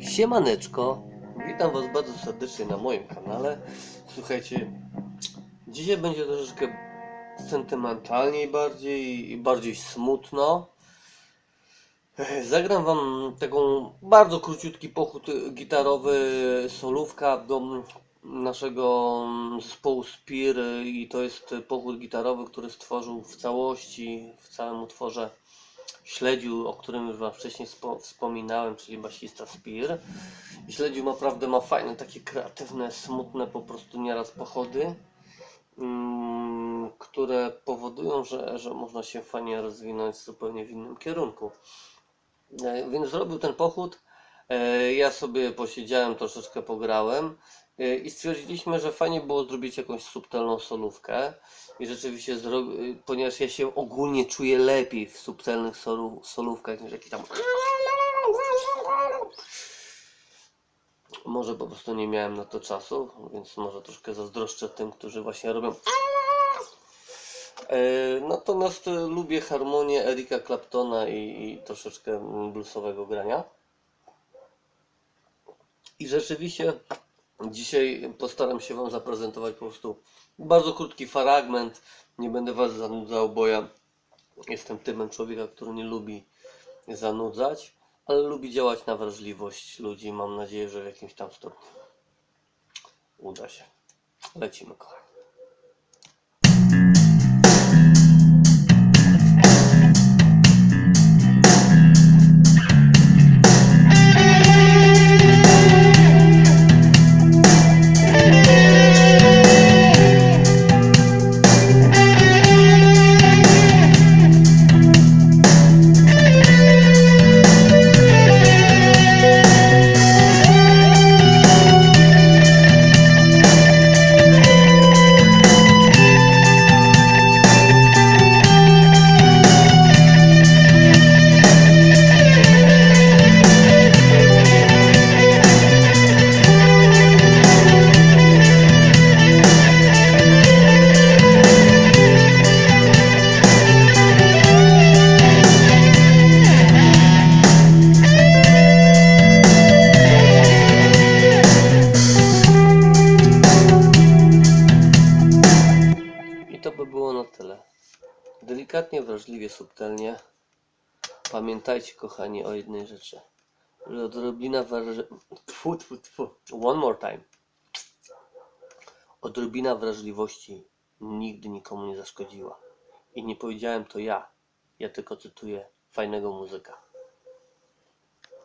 Siemaneczko, witam Was bardzo serdecznie na moim kanale. Słuchajcie, dzisiaj będzie troszeczkę sentymentalniej bardziej i bardziej smutno. Zagram Wam taką bardzo króciutki pochód gitarowy, solówka do naszego zespołu Spir i to jest pochód gitarowy, który stworzył w całości, w całym utworze Śledziu, o którym już Wam wcześniej spo, wspominałem, czyli basista Spir. I Śledziu naprawdę ma fajne, takie kreatywne, smutne po prostu nieraz pochody, mm, które powodują, że, że można się fajnie rozwinąć zupełnie w innym kierunku. E, Więc zrobił ten pochód. E, Ja sobie posiedziałem, troszeczkę pograłem i stwierdziliśmy, że fajnie było zrobić jakąś subtelną solówkę. I rzeczywiście, e, ponieważ ja się ogólnie czuję lepiej w subtelnych solu- solówkach niż jakiś tam. Może po prostu nie miałem na to czasu, więc może troszkę zazdroszczę tym, którzy właśnie robią. E, Natomiast lubię harmonię Erika Claptona i, i troszeczkę bluesowego grania. I rzeczywiście dzisiaj postaram się Wam zaprezentować po prostu bardzo krótki fragment. Nie będę Was zanudzał, bo ja jestem typem człowieka, który nie lubi zanudzać, ale lubi działać na wrażliwość ludzi. Mam nadzieję, że w jakimś tam stopniu uda się. Lecimy, kochani. I to by było na tyle. Delikatnie, wrażliwie, subtelnie. Pamiętajcie, kochani, o jednej rzeczy. Że odrobina wraż... Tfu, tfu, tfu. One more time. Odrobina wrażliwości nigdy nikomu nie zaszkodziła. I nie powiedziałem to ja. Ja tylko cytuję fajnego muzyka.